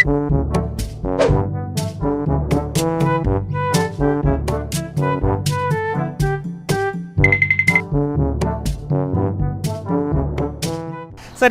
สวัส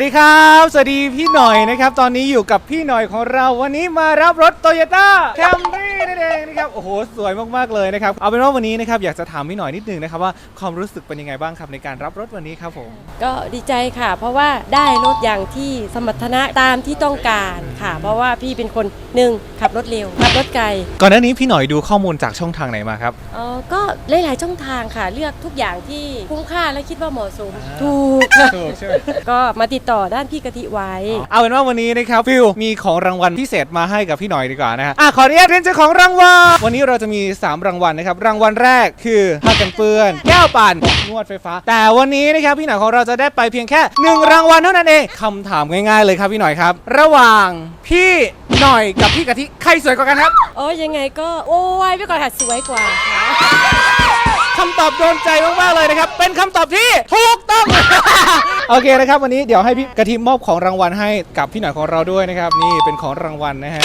ดีครับ สวัสดีพี่หน่อยนะครับ ตอนนี้อยู่กับพี่หน่อยของเรา วันนี้มารับรถโตโยต้าแคมรี่ นั่นเองนะครับโอ้โหสวยมากๆเลยนะครับเอาเป็นว่าวันนี้นะครับอยากจะถามพี่หน่อยนิดนึงนะครับว่าความรู้สึกเป็นยังไงบ้างครับในการรับรถวันนี้ครับผมก็ดีใจค่ะ เพราะว่าได้รถอย่างที่สมรรถนะตามที่ต้องการค่ะ เพราะว่าพี่เป็นคนหนึ่งขับรถเร็วขับรถไกลก่อนหน้านี้พี่หน่อยดูข้อมูลจากช่องทางไหนมาครับเออก็หลายๆช่องทางค่ะ เลือกทุกอย่างที่คุ้มค่าและคิดว่าเหมาะสมอ่าถูกค่ะถูกใช่ไหมก็มาติดต่อด้านพี่กะทิไว้ เอาเป็นว่าวันนี้นะครับฟิวมีของรางวัลพิเศษมาให้กับพี่หน่อยดีกว่านะฮะอะขออนุญาตเรียนเจ้าของรางวัล วันนี้เราจะมี 3 รางวัลนะครับ รางวัลแรกคือผ้ากันเปื้อน แก้วปั่นนวดไฟฟ้า แต่วันนี้นะครับพี่หน่อยของเราจะได้ไปเพียงแค่หนึ่งรางวัลเท่านั้นเองคำถามง่ายๆเลยครับพี่หน่อยครับ ระหว่างพี่หน่อยกับพี่กะทิใครสวยกว่ากันครับโอ้ยังไงก็โอ้ยพี่ก่อนค่ะสวยกว่าค่ะคำตอบโดนใจมากๆเลยนะครับ เป็นคำตอบที่ถูกต้อง โอเคนะครับ วันนี้เดี๋ยวให้พี่กะทิมอบของรางวัลให้กับพี่หน่อยของเราด้วยนะครับ นี่เป็นของรางวัลนะฮะ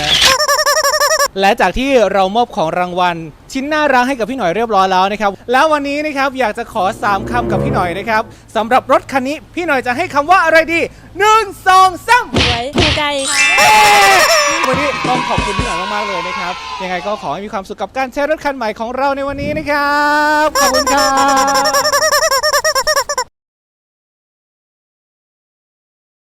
และจากที่เรามอบของรางวัล ชิ้นน่ารักให้กับพี่หน่อยเรียบร้อยแล้วนะครับ แล้ววันนี้นะครับอยากจะขอ 3คำกับพี่หน่อยนะครับสำหรับรถคันนี้พี่หน่อยจะให้คำว่าอะไรดี1 2 3สวยถูกใจค่ะวันนี้ต้องขอบคุณพี่หน่อยมากๆเลยนะครับ ยังไงก็ขอให้มีความสุขกับการใช้รถคันใหม่ของเราในวันนี้นะครับ ขอบคุณครับ